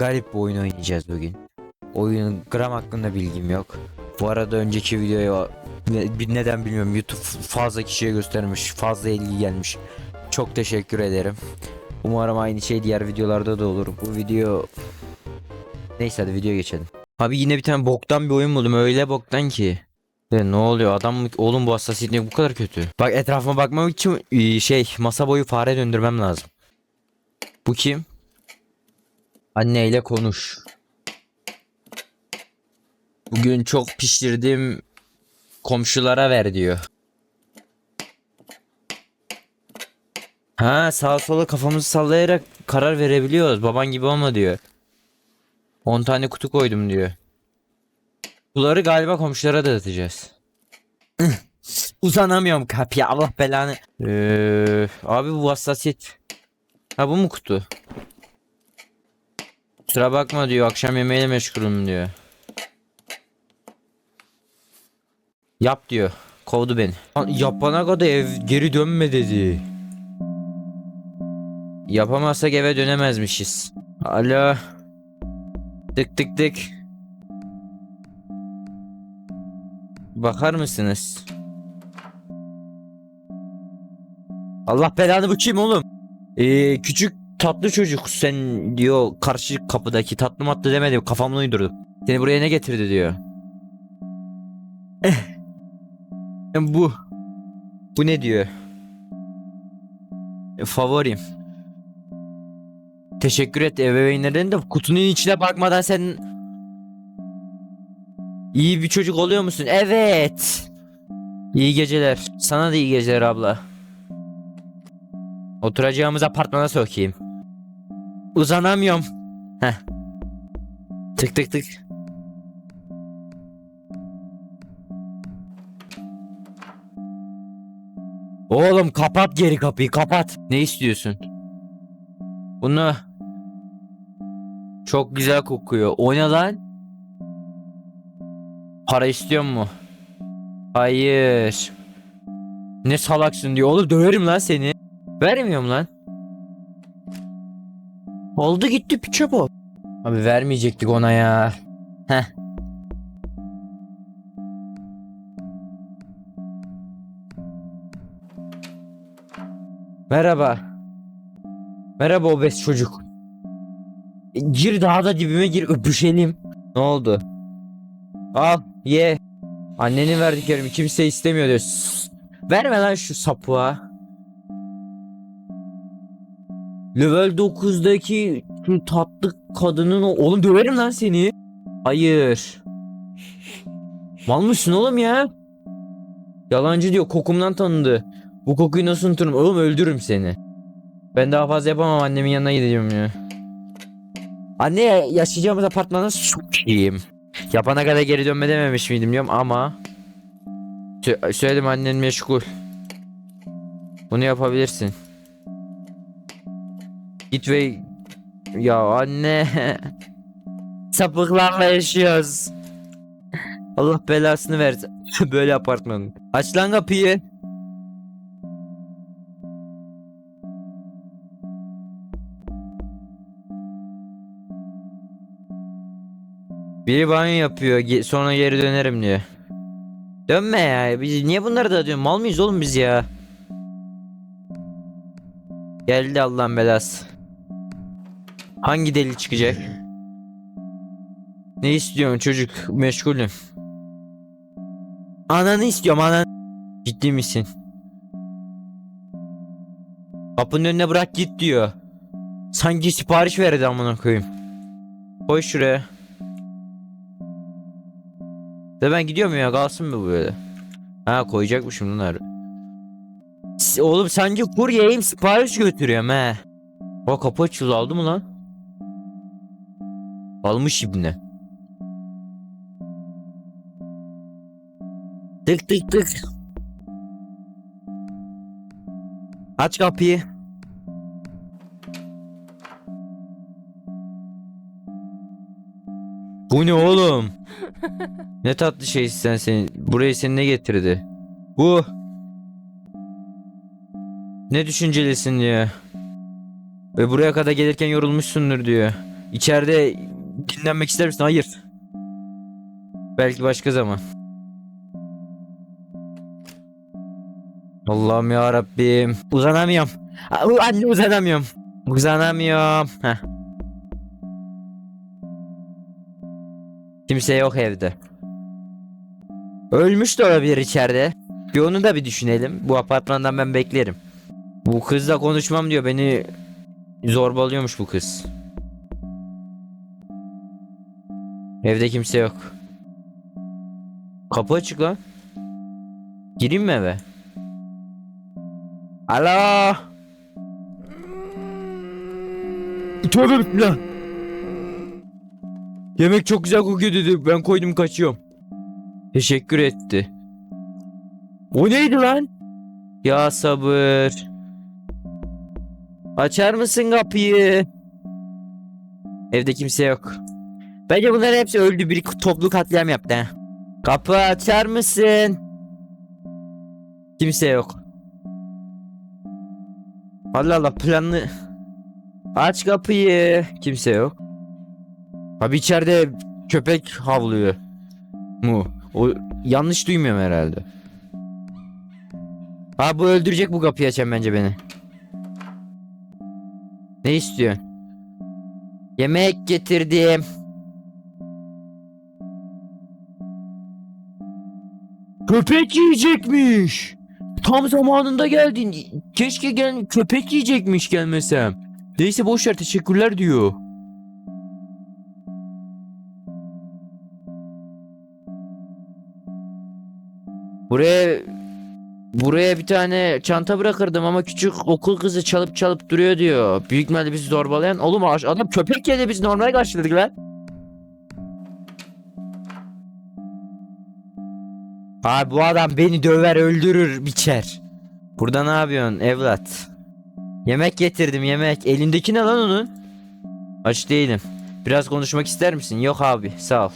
Garip bir oyun oynayacağız bugün. Oyunun gram hakkında bilgim yok. Bu arada önceki videoya ne- neden bilmiyorum YouTube fazla kişiye göstermiş, fazla ilgi gelmiş. Çok teşekkür ederim. Umarım aynı şey diğer videolarda da olur. Bu video Neyse hadi videoya geçelim. Abi yine bir tane boktan bir oyun buldum. Öyle boktan ki. Ya ne oluyor adam? Oğlum bu hassasiyet niye bu kadar kötü? Bak etrafıma bakmam için e, şey masa boyu fare döndürmem lazım. Bu kim? Anneyle konuş. Bugün çok pişirdim. Komşulara ver diyor. Ha sağa sola kafamızı sallayarak karar verebiliyoruz. Baban gibi olma diyor. 10 tane kutu koydum diyor. Kutuları galiba komşulara dağıtacağız. Uzanamıyorum kapıya Allah belanı. Ee, abi bu hassasiyet. Ha bu mu kutu? Kusura bakma diyor akşam yemeğiyle meşgulüm diyor. Yap diyor. Kovdu beni. Lan Yapana kadar ev geri dönme dedi. Yapamazsak eve dönemezmişiz. Alo. Tık tık tık. Bakar mısınız? Allah belanı bu kim oğlum? Ee, küçük tatlı çocuk sen diyor karşı kapıdaki tatlı matlı demedi kafamla uydurdum. Seni buraya ne getirdi diyor. Eh. Bu. Bu ne diyor? E, favorim. Teşekkür et ebeveynlerin de kutunun içine bakmadan sen iyi bir çocuk oluyor musun? Evet. İyi geceler. Sana da iyi geceler abla. Oturacağımız apartmana sokayım. Uzanamıyorum. Heh. Tık tık tık. Oğlum kapat geri kapıyı kapat. Ne istiyorsun? Bunu çok güzel kokuyor. O ne lan? Para istiyor mu? Hayır. Ne salaksın diyor. Oğlum döverim lan seni. Vermiyorum lan. Oldu gitti piçe bu. Abi vermeyecektik ona ya. Heh. Merhaba. Merhaba obez çocuk. Gir daha da dibime gir öpüşelim. Ne oldu? Al ye. Annenin verdiklerimi kimse istemiyor diyor. Sus. Verme lan şu sapığa. Level 9'daki şu tatlı kadının. Oğlum döverim lan seni. Hayır. Mal mısın oğlum ya? Yalancı diyor kokumdan tanıdı. Bu kokuyu nasıl unuturum? Oğlum öldürürüm seni. Ben daha fazla yapamam annemin yanına gideceğim ya. Anne yaşayacağımız apartmana sokayım. Yapana kadar geri dönme dememiş miydim diyorum ama Sö- Söyledim annen meşgul. Bunu yapabilirsin. Git ve ya anne sapıklarla yaşıyoruz. Allah belasını versin. Böyle apartman. Aç lan kapıyı. Biri banyo yapıyor. Sonra geri dönerim diyor. Dönme ya. Biz niye bunları da diyorsun? Mal mıyız oğlum biz ya? Geldi Allah'ın belası. Hangi deli çıkacak? Ne istiyorsun çocuk? Meşgulüm. Ananı istiyorum anan. Ciddi misin? Kapının önüne bırak git diyor. Sanki sipariş verdi amına koyayım. Koy şuraya. De ben gidiyorum ya kalsın mı bu böyle? Ha koyacakmışım bunlar. S- Oğlum sanki kuryeyim sipariş götürüyorum he. O kapı açıldı aldı mı lan? Almış ibne. Tık tık tık. Aç kapıyı. Bu ne oğlum? Ne tatlı şeysin sen senin. Buraya seni ne getirdi? Bu. Ne düşüncelisin diyor. Ve buraya kadar gelirken yorulmuşsundur diyor. İçeride dinlenmek ister misin? Hayır. Belki başka zaman. Allah'ım ya Rabbim. Uzanamıyorum. Anne uzanamıyorum. Uzanamıyorum. Heh. Kimse yok evde. Ölmüş de olabilir içeride. Bir onu da bir düşünelim. Bu apartmandan ben beklerim. Bu kızla konuşmam diyor. Beni zorbalıyormuş bu kız. Evde kimse yok. Kapı açık lan. Gireyim mi eve? Alo. Tövbe bismillah. Yemek çok güzel kokuyor dedi. Ben koydum kaçıyorum. Teşekkür etti. O neydi lan? Ya sabır. Açar mısın kapıyı? Evde kimse yok. Bence bunların hepsi öldü. Bir toplu katliam yaptı. ha. Kapı açar mısın? Kimse yok. Allah Allah planlı. Aç kapıyı. Kimse yok. Abi içeride köpek havlıyor. Mu? O yanlış duymuyorum herhalde. Ha bu öldürecek bu kapıyı açan bence beni. Ne istiyorsun? Yemek getirdim. Köpek yiyecekmiş. Tam zamanında geldin. Keşke gel köpek yiyecekmiş gelmesem. Neyse boş ver teşekkürler diyor. Buraya buraya bir tane çanta bırakırdım ama küçük okul kızı çalıp çalıp duruyor diyor. Büyük ihtimalle bizi zorbalayan. Oğlum adam köpek yedi biz normal karşıladık lan. Abi bu adam beni döver öldürür biçer. Burada ne yapıyorsun evlat? Yemek getirdim yemek. Elindeki ne lan onun? Aç değilim. Biraz konuşmak ister misin? Yok abi sağ ol.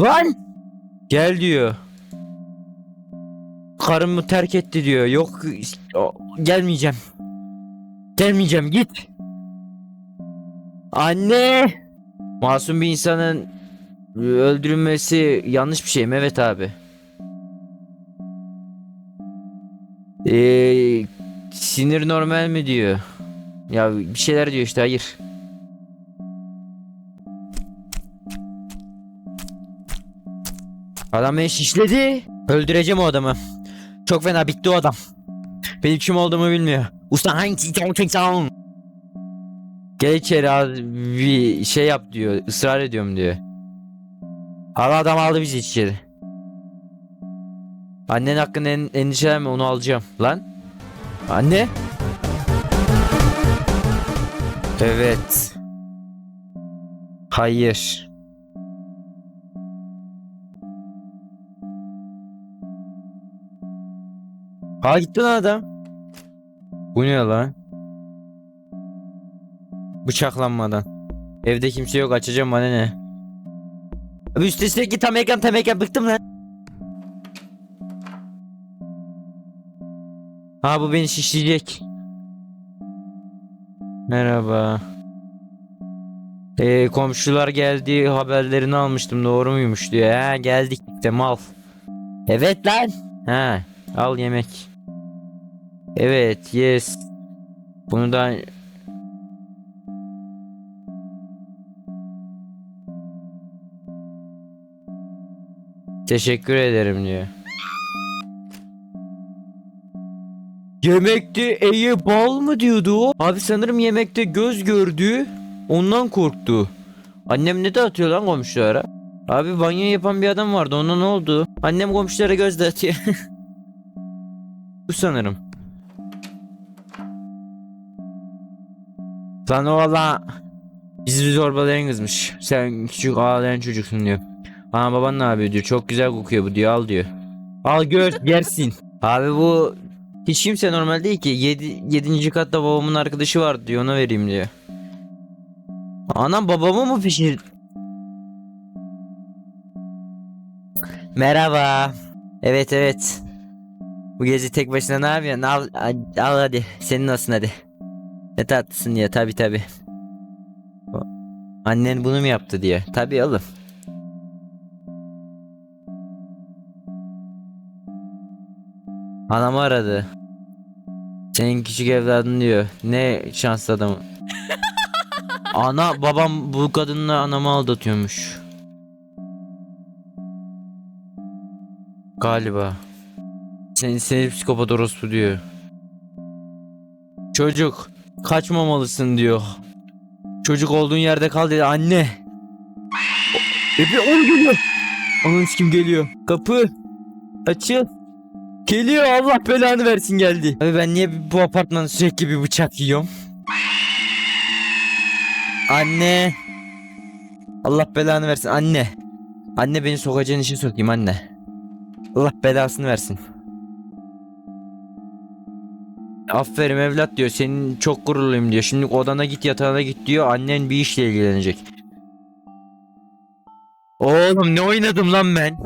Lan! Gel diyor. Karımı terk etti diyor. Yok gelmeyeceğim. Gelmeyeceğim git. Anne! Masum bir insanın öldürülmesi yanlış bir şey mi? Evet abi. Ee, sinir normal mi diyor. Ya bir şeyler diyor işte hayır. Adam beni şişledi. Öldüreceğim o adamı. Çok fena bitti o adam. Benim kim olduğumu bilmiyor. Usta hangisi Gel içeri abi şey yap diyor. Israr ediyorum diyor. Hala adam aldı bizi içeri. Annen hakkında en, endişelenme onu alacağım. Lan. Anne. Evet. Hayır. Ha gitti lan adam. Bu ne lan? Bıçaklanmadan. Evde kimse yok açacağım bana ne? Abi üstesindeki tam ekran tam ekran bıktım lan. Ha bu beni şişleyecek. Merhaba. Ee, komşular geldi haberlerini almıştım doğru muymuş diyor. Ha geldik işte mal. Evet lan. Ha al yemek. Evet yes. Bunu da Teşekkür ederim diyor. Yemekte eye bal mı diyordu o? Abi sanırım yemekte göz gördü. Ondan korktu. Annem ne dağıtıyor lan komşulara? Abi banyo yapan bir adam vardı ona ne oldu? Annem komşulara göz dağıtıyor. Bu sanırım. Lan o valla bizi zorbalayan kızmış. Sen küçük ağlayan çocuksun diyor. Ana baban ne yapıyor diyor. Çok güzel kokuyor bu diyor al diyor. Al gör yersin. Abi bu hiç kimse normal değil ki. 7. Yedi, katta babamın arkadaşı var diyor ona vereyim diyor. Anam babamı mı pişir? Merhaba. Evet evet. Bu gece tek başına ne yapıyorsun? Al, al hadi. Senin olsun hadi. Ne tatlısın ya tabi tabi. Annen bunu mu yaptı diye. Tabi oğlum. Anamı aradı. Senin küçük evladın diyor. Ne şanslı adam. Ana babam bu kadınla anamı aldatıyormuş. Galiba. Seni, seni psikopat orospu diyor. Çocuk kaçmamalısın diyor. Çocuk olduğun yerde kal dedi anne. Efe onu geliyor. Onun kim geliyor? Kapı. Açıl. Geliyor Allah belanı versin geldi. Abi ben niye bu apartmanda sürekli bir bıçak yiyorum? Anne. Allah belanı versin anne. Anne beni sokacağın işe sokayım anne. Allah belasını versin. Aferin evlat diyor. Senin çok gururluyum diyor. Şimdi odana git yatağına git diyor. Annen bir işle ilgilenecek. Oğlum ne oynadım lan ben?